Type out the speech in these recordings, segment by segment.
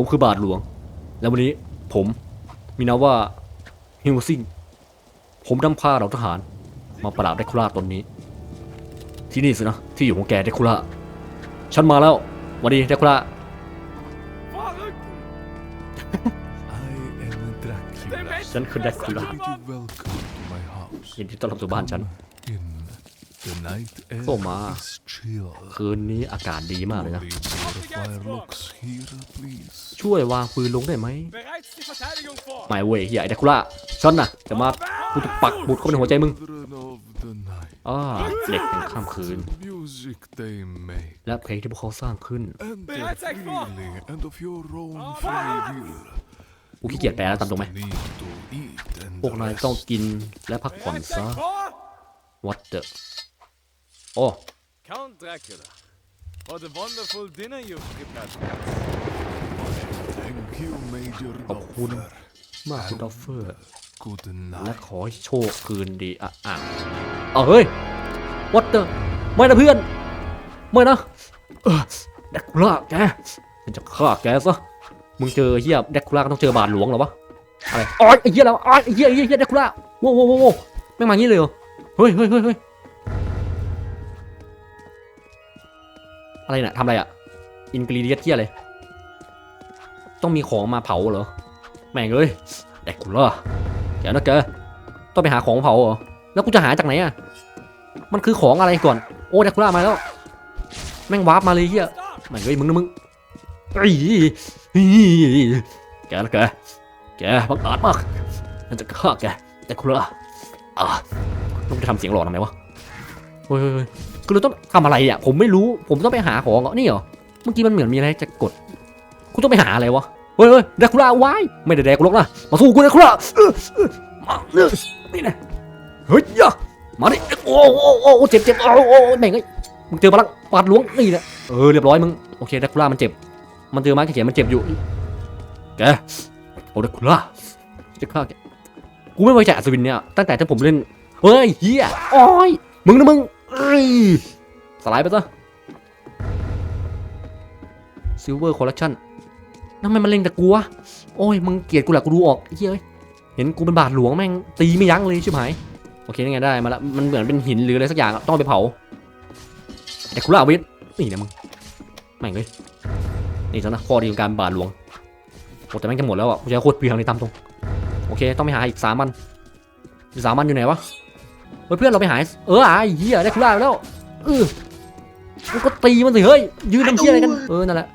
ผมคือบาทหลวง แล้ววันนี้ผมมีนามว่าฮิวซิง ผมนำพาเราทหาร มาปราบเดคูล่าตนนี้ ที่นี่สินะ ที่อยู่ของแกเดคูล่า ฉันมาแล้วหวันดีเดคูล่า I am Dracula. ฉันคือเดคูล่า Would you welcome to my house? ยินดีต้อนรับสู่บ้านฉัน In the night air Oh, ma. is chill. คืนนี้อากาศดีมากเลยนะ Only the firelocks here, please. ช่วยวางปืนลงได้ไหม Bereits die Verteidigung vor! ไม่เว้ยเฮียไอ้เดคูล่าฉันน่ะจะมากูจะปักบุดเข้าไปในหัวใจมึง Children of the night. อ่าเด็กแห่งค่ำคืน Music they make. และเพลงที่พวกเขาสร้างขึ้น Enter Bereits ein Vor. freely and of your own free will. กูขี้เกียจแปลแล้วตามตรงไหม Need to eat and พวกนายต้อง rest. กินและพักผ่อน Bereits ซะ ein Vor! what the โอ้ Count Dracula. What a wonderful dinner you've prepared. Thank you, Major ขอบคุณ Doffer. มากคุณดอฟเฟอร์ Good และ night. ขอให้โชคคืนดีอะอะเอาเฮ้ย what the ไม่นะเพื่อน ไม่นะเออเดคูล่าแกฉันจะฆ่าแกซะมึงเจอเฮียเดคูล่าก็ต้องเจอบาทหลวงเหรอวะอะไรอ๋อไอ้เฮียแล้วอ๋อไอ้เฮียไอ้เฮียเฮียเดคูล่าโว้วโว้วโว้วโว้วแม่งมางี้เลยเหรอเฮ้ยเฮ้ยเฮ้ยเฮ้ย อะไรเนี่ยทำอะไรอะอินกรีเดียตเฮียอะไรต้องมีของมาเผาเหรอ แม่งเอ้ยเดคูล่าแกนะแกต้องไปหาของเผาเหรอ แล้วกูจะหาจากไหนอะมันคือของอะไรก่อน โอ้เดคูล่ามาแล้ว แม่งวาร์ปมาเลยเฮียแม่งเอ้ยมึงนะมึงอีอีแกนะแกแกบังอาจมากฉันจะฆ่าแกเดคูล่าอะต้องไปทำเสียงหลอนทำไมวะเฮ้ย คือเราต้องทำอะไรอะผมไม่รู้ผมต้องไปหาของเหรอนี่เหรอเมื่อกี้มันเหมือนมีอะไรจะกดกูต้องไปหาอะไรวะเฮ้ยเฮ้ยเดคูล่าวายไม่ได้แดกกูหรอกนะมาสู้กูเดคูล่าเออเออมาเนี่ยนี่นะเฮ้ยยะมาดิโอ้โอ้โอ้เจ็บเจ็บโอ้โอ้แม่งไอ้มึงเจอพลังปาดหลวงนี่แหละเออเรียบร้อยมึงโอเคเดคูล่ามันเจ็บ มันเจอไม้กางเขนมันเจ็บอยู่แกโอ้เดคูล่าจะฆ่าแกกูไม่ไว้ใจอัศวินเนี่ยตั้งแต่ที่ผมเล่นเฮ้ยเฮียโอ้ยมึงนะมึง สไลด์ไปซะซิลเวอร์คอลเลคชั่นทำไมมันเล็งแต่กูวะโอ้ย มึงเกลียดกูแหละกูดูออกเฮ้ย เห็นกูเป็นบาทหลวงแม่ง ตีไม่ยั้งเลยชิบหาย โอเคนี่ไงได้มาละมันเหมือนเป็นหินหรืออะไรสักอย่างต้องไปเผา แต่กูละวิทนี่นะมึงแม่งเลยนี่ซะนะข้อดีของการบาทหลวงโอ้แต่แม่งจะหมดแล้วอะกูจะโคตรเปลืองเลยตามตรง โอเค ต้องไปหาอีกสามมันสามมันอยู่ไหนวะ เฮ้ยเพื่อนเราไปหาเออไอ้เหี้ยได้คุล่าไปแล้วเออมันก็ตีมันสิเฮ้ยยืนทำเหี้ยอะไรกันเออนั่นแหละ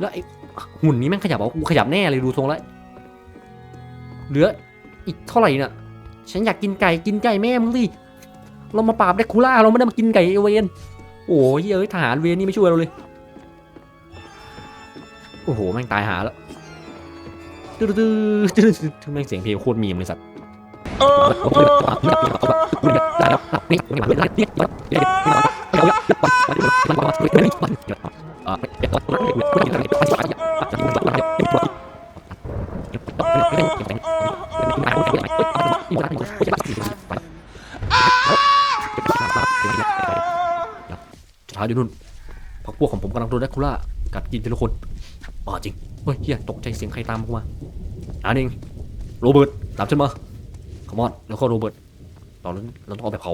แล้วไอ้หุ่นนี้แม่งขยับเอากูขยับแน่เลยดูทรงแล้วเหลืออีกเท่าไหร่น่ะฉันอยากกินไก่กินไก่แม่มึงสิเรามาปราบเดคูล่าเราไม่ได้มากินไก่เวนโอ้ยเอ้ยทหารเวนนี่ไม่ช่วยเราเลยโอ้โหแม่งตายหาแล้วตื้อตื้อตื้อตื้อแม่งเสียงเพลงโคตรมีมเลยสัตว์ สุดท้าอยู่นู่นพักพวกของผมกำลังโดนแดกคูล่ากัดกินทีละคนบ้าจริง เฮ้ยเฮียตกใจเสียงใครตามมาอ่านี่โรเบิร์ตตามฉันมา ขมอนแล้วก็โรเบิร์ตตอนนั้นเราต้องเอาไปเผา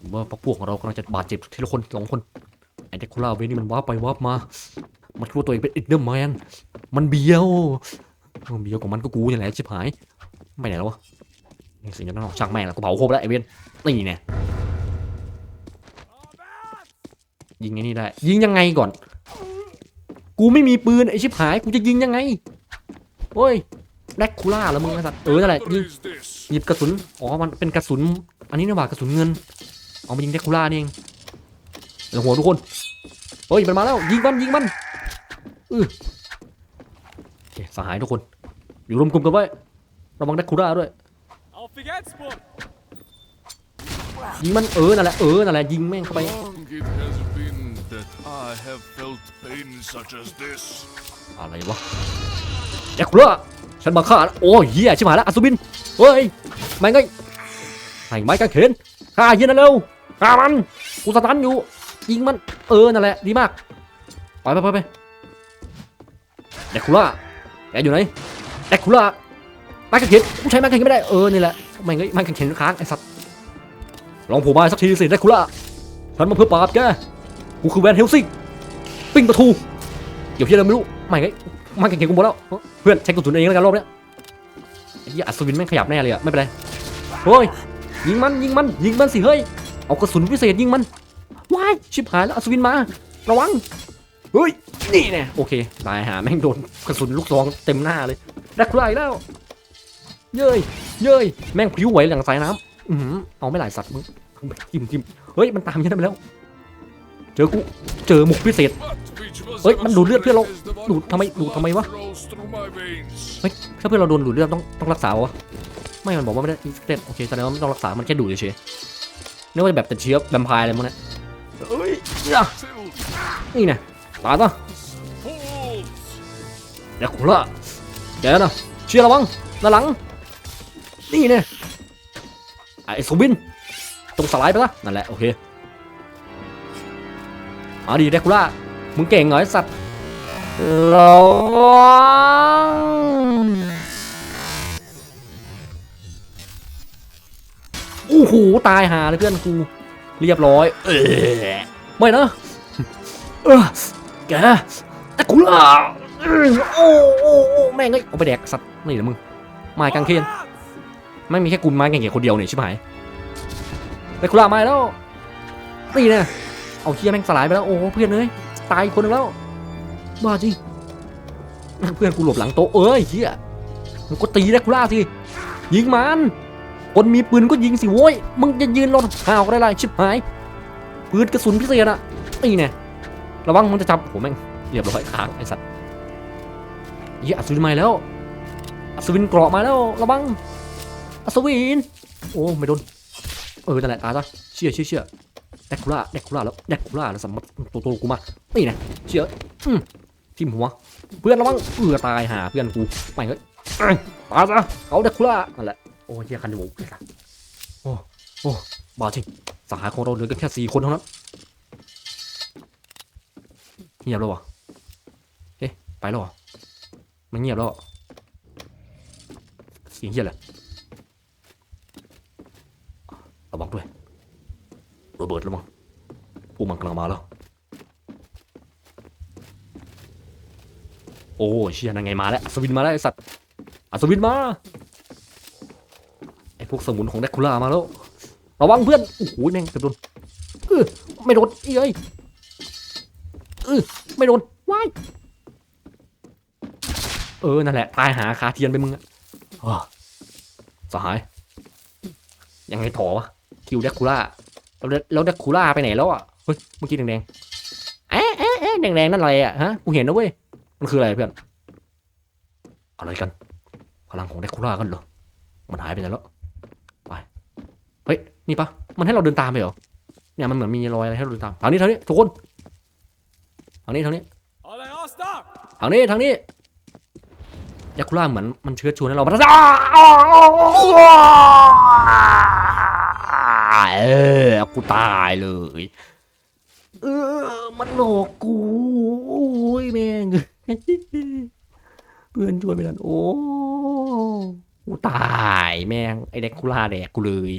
ผมว่าพักพวกของเรากำลังจะบาดเจ็บทีละคนสองคนไอ้เด็กคูล่าเวนี่มันว้าไปว้ามา มันคิดว่าตัวเองเป็นอินเดอร์แมนมันเบี้ยวมันเบี้ยวของมันก็กูนี่แหละชิบหายไม่ไหนแล้ววะสิ่งนั้นช่างแม่งแล้วกูเผาครบแล้วไอ้เวนนี่เนี่ยยิงไอ้นี่ได้ ยิงยังไงก่อน กูไม่มีปืนไอ้ชิบหายกูจะยิงยังไงโอ้ย แบล็คคูล่าแล้วมึงไอ้สัตว์เออนั่นแหละยิง is this? หยิบกระสุนอ๋อมันเป็นกระสุน อันนี้นี่หว่ากระสุนเงินเอามายิงแดกคูล่านี่เองเดี๋ยวหัวทุกคนเฮ้ยมันมาแล้วยิงมันยิงมันอือโอเคสหายทุกคน อยู่รวมกลุ่มกันไว้ระวังแดกคูล่าด้วย Auf die Getzburg! ยิงมันเออนั่นแหละเออนั่นแหละยิงแม่งเข้าไป Long it has been that I have felt pain such as this. อะไรวะแดกคูล่า ฉันมาฆ่าโอ้ยเหี้ยชิบหายแล้วอัศวินเฮ้ยแม่ไงให้ไม้กางเขนฆ่าเหี้ยนั่นเร็วฆ่ามันกูสตันอยู่ยิงมันเออนั่นแหละดีมากไปไปไปไปเดคูล่าแกอยู่ไหนเด็กคูล่าไม้กางเขนกูใช้ไม้กางเขนไม่ได้เออนี่แหละไม่งไม้กางเขนค้างไอ้สัตว์ลองผล่มาสักทีสิเด็กคูล่าฉันมาเพื่อปราบแกกูคือแวนเฮลซิงปิ้งประตูเดี๋ยวพี่เราไม่รู้ไม่ไง ไม้กางเขนกูหมดแล้วเพื่อนใช้กระสุนเองแล้วกันรอบเนี้ยไอ้เหี้ยอัศวินแม่งขยับแน่เลยอะไม่เป็นไรเฮ้ยยิงมันยิงมันยิงมันสิเฮ้ยเอากระสุนพิเศษยิงมันว้ายชิบหายแล้วอัศวินมา ระวังเฮ้ยนี่แน่โอเคตายหาแม่งโดนกระสุนลูกซองเต็มหน้าเลยแดกคูล่าอีกแล้ว เย้ยเย้ยแม่งพิ้วไหวหลังสายน้ำอือหือเอาไม่หลายสัตว์มึงทิมทิมเฮ้ยมันตามยันไปแล้ว เจอกูเจอหมุกพิเศษ What which was Oi, ever man, ดูดเลือดเพื่อนเราดูดทำไมดูดทำไมวะ flows through my veins. ถ้าเพื่อนเราโดนดูดเลือดต้องต้องรักษาวะไม่มันบอกว่าไม่ได้เด็ดโอเคแสดงว่าไม่ต้องรักษามันแค่ดูดเฉยๆนึกว่าแบบติดเชื้อแวมไพร์อะไรมั้งเนี่ยเอ้ยนี่นี่ไงตายปะ fools! เดี๋ยวกูละแกนะเชียร์ระวังด้านหลังนี่เนี่ยไอ้สวินตรงสไลด์ไปละนั่นแหละโอเคมาดีเดคูล่า มึงเก่งเหรอไอสัตว์ระวังโอ้โหตายหาเลยเพื่อนกูเรียบร้อย เออไม่นะเออแกแต่กูล่ะโอ้โอ้แม่งเอ้ยเอาไปแดกสัตว์นี่แหละมึงไม้กางเขนไม่มีแค่กูไม้กางเขนคนเดียวเนี่ยใช่ไหมแต่กูล่ะมาแล้วนี่นะเอาเคียแม่งสลายไปแล้วโอ้เพื่อนเอ้ย ตายอีกคนหนึงแล้วบ้าจริงเพื่อนกูหลบหลังโต๊ะเอ้ยเฮียมึงก็ตีแดกกูล่าสิยิงมันคนมีปืนก็ยิงสิโว้ยมึงจะยืนรอห่าวก็ได้ไรชิบหายปืนกระสุนพิเศษอะนี่เนี่ยระวังมันจะจับโหแม่งเรียบร้อยค้างไอ้สัตว์เฮียอัศวินมาแล้วอัศวินเกราะมาแล้วระวังอัศวินโอ้ไม่โดนเออนั่นแหละตายซะเชื่อเชื่อเชื่อ แดกคูล่าแดกคูล่าแล้วแดกคูล่าแล้วสำมัดตัวตัวกูมานี่นะเชื่ออืมทิมหัว เพื่อนระวังเอือตายหาเพื่อนกูไปเฮ้ยตายซะเขาแดกคูล่านั่นแหละโอ้เฮียคันจมูกไอ้สัสโอ้โอ้บ้าจริงสหายของเราเหลือกันแค่สี่คนเท่านั้นเงียบแล้ววะเอ๊ะไปแล้ววะมันเงียบแล้วเสียงเฮียอะไรระวังด้วย โรเบิร์ตระวังพวกมันกำลังมาแล้ว โอ้เชียนั่นไงมาแล้วอัศวินมาแล้วไอสัตว์อัศวินมาไอพวกสมุนของแดกคูล่ามาแล้วระวังเพื่อนโอ้โหแม่งกระโดนเออไม่โดนเอ้ยเออไม่โดนว้ายเออนั่นแหละตายหาคาเทียนไปมึงอะสหายยังไงถอวะคิวเดคูล่า แล้วแล้คูล่าไปไหนแล้วอะเฮ้ยเมื่อกี้แดงๆเอ๊ะเอ๊ะเอ๊ะแดงๆนั่นอะไรอะฮะกูเห็นนะเว้ยมันคืออะไรเพื่อนอะไรกันพลังของเดคูล่ากันเหรอมันหายไปไหนแล้วไปเฮ้ยนี่ปะมันให้เราเดินตามไปเหรอเนี่ยมันเหมือนมีรอยอะไรให้เราเดินตามทางนี้ทางนี้ทุกคนทางนี้ทางนี้ทางนี้ทางนี้ยาคุล่าเหมือนมันเชื้อชวนให้เรามา เออกูตายเลย เออ มันหลอกกูโอ้ยแม่งเพื่อนช่วยไปแล้วโอ้กูตายแม่งไอเด็กคุล่าแดกกูเลย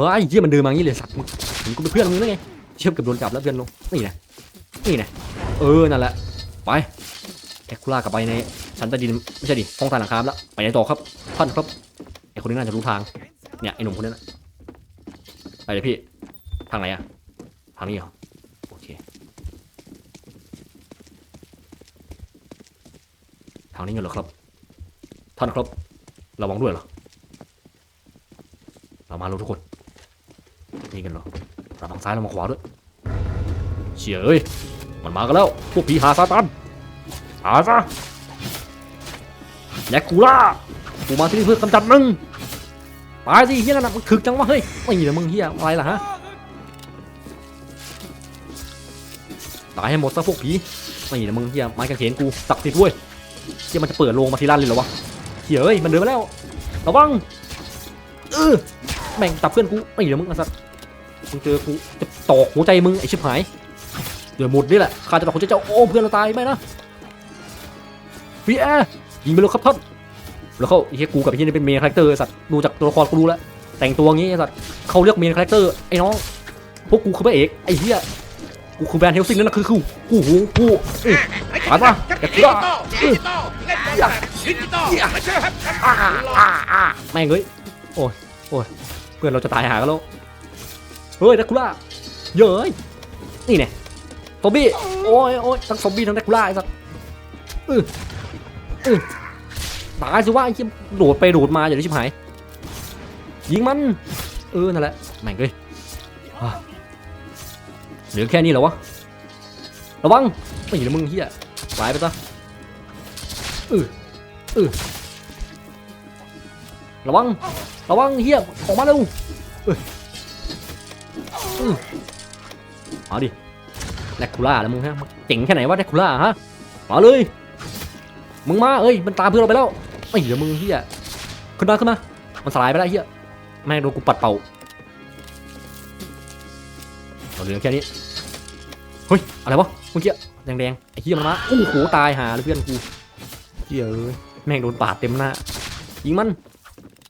อ้กูจะบอไอ้เหี้ยมันเดินมาอย่างนี้เลยสัตว์มึงมึงกูเป็นเพื่อนมึงได้ไงเชื่อมกับโดนจับแล้วเพื่อนลงนี่นะนี่นะเออนั่นแหละไปแอคคูล่ากลับไปในชั้นใต้ดินไม่ใช่ดิห้องใต้หลังคาแล้วไปไหนต่อครับท่านครับไอ้คนนี้น่าจะรู้ทางเนี่ยไอ้หนุ่มคนนั้นะไปเลยพี่ทางไหนอะทางนี้เหรอโอเคทางนี้เหรอครับท่านครับระวังด้วยเหรอเรามาลูกทุกคน นี่กันเหรอระวังซ้ายระวังขวาด้วยเฉียเอ้ยมันมากันแล้ว พวกผีหาซาตานหาซะแลกคูล่ากูมาที่นี่เพื่อกำจัดมึงตายสิเฮียนั่นน่ะมึงถึกจังวะเฮ้ยไม่เหรอมึงเฮียอะไรล่ะฮะตายให้หมดซะพวกผีไม่เหรอมึงเฮียไม้กางเขนกูศักดิ์สิทธิ์เว้ยเฮียมันจะเปิดโลงมาทีลันเลยเหรอวะเฮียเอ้ยมันเดินมาแล้วระวังเออแม่งตับเพื่อนกูไม่เดี๋ยวมึงไอ้สัส มึงเจอกูจะตอกหัวใจมึงไอ้ชิบหาย เดี๋ยวหมดนี่แหละข้าจะตอกหัวใจเจ้าโอ้เพื่อนเราตายไม่นะฟีแอร์ยิงไปเลยครับท่านแล้วเขาไอ้เหี้ยกูกับไอ้เหี้ยนี่เป็นเมนคาแรคเตอร์สัตว์ดูจากตัวละครกูรู้แล้วแต่งตัวงี้ไอ้สัตว์เขาเรียกเมนคาแรคเตอร์ไอ้น้องพวกกูคือพระเอกไอ้เหี้ยกูคือแบรนด์เฮลซิงนั่นนะคือกูกูหูกูเอ้ยผ่านปะแต่กูว่าเอ้ยอย่าอย่าอ่าอ่าอ่าแม่งเอ้ยโอ้ยโอ้ยเพื่อนเราจะตายหากันแล้ว เฮ้ยดักคูล่าเย้ยนี่เนี่ยซอมบี้โอ้ยโอ้ยทั้งซอมบี้ทั้งดักคูล่าไอ้สัสเออเอตายสิว่าไอ้เหี้ยโดดไปโดดมาอย่าได้ชิบหายยิงมันเออนั่นแหละแม่งเอ้ยเหลือแค่นี้เหรอวะระวังไม่เห็นมึงเฮียตายไปซะเออเออระวังระวังเฮียออกมาเร็ว เอ้ยเออมาดิแดกคูล่าแล้วมึงฮะเจ๋งแค่ไหนวะแดกคูล่าฮะ มาเลย มึงมาเอ้ย มันตามเพื่อนเราไปแล้วไม่เดี๋ยวมึงเฮียขึ้นมาขึ้นมา มันสลายไปแล้วเฮียแม่งโดนกูปัดเป่าเราเหลือแค่นี้ เฮ้ย อะไรวะ เมื่อกี้แดงๆ ไอ้เฮียมันมาโอ้โหตายหาเลยเพื่อนกูเฮียเอ้ยแม่งโดนปาดเต็มหน้า ยิงมัน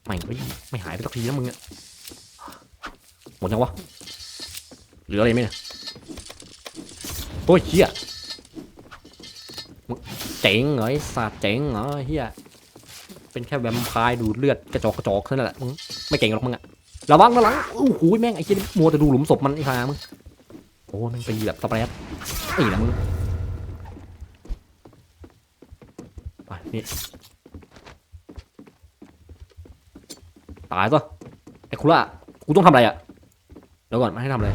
ไม่ไม่หายไปสักทีนะมึงอะหมดยังวะ หลืออะไรไหมเนี่ยโอ้ยเฮียเจ๋งเหรอไอ้สัตว์เจ๋งเหรอเฮียเป็นแค่แวมไพร์ดูดเลือดกระจอกกระจอกเท่นั้นแหละมึงไม่เก่งหรอกมึงอะระวังระวังโอ้โหแม่งไอ้เฮียมัวแต่ดูหลุมศพมันไอ้ห่ามึงโอ้แม่งตีแบบสเปรดนี่แหละมึงไปนี่ตายซะไอ้คุล่ากูต้องทำอะไรอะเดี๋ยวก่อนมาให้ทำอะไร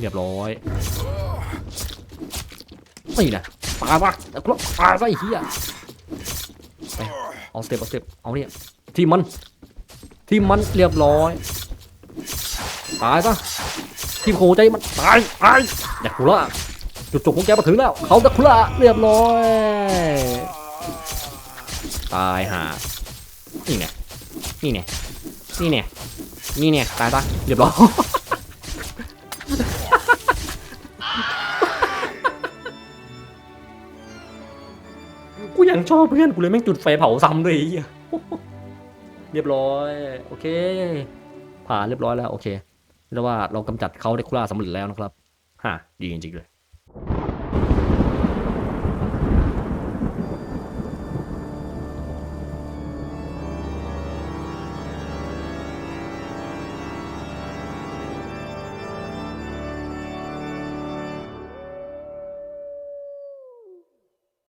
เรียบร้อยนี่นะตายปะไอ้คุล่าตายซะไอ้เหี้ยไปเอาสเต็ปเอาสเต็ปเอาเนี่ยทีมมันทีมมันเรียบร้อยตายซะทีมโคใจมันตายตายไอ้คุล่าจุดจบของแกมาถึงแล้ว เขาจะคุล่าเรียบร้อย ตายห่านี่เนี่ยนี่เนี่ยนี่เนี่ยนี่เนี่ยตายปะเรียบร้อย ชอบเพื่อนกูเลยแม่งจุดไฟเผาซ้ำด้วยไอ้เหี้ยเรียบร้อย โอเค ผ่านเรียบร้อยแล้ว โอเคเรียกว่าเรากำจัดเขาได้คุล่าสำเร็จแล้วนะครับ ฮะ ดีจริงๆเลย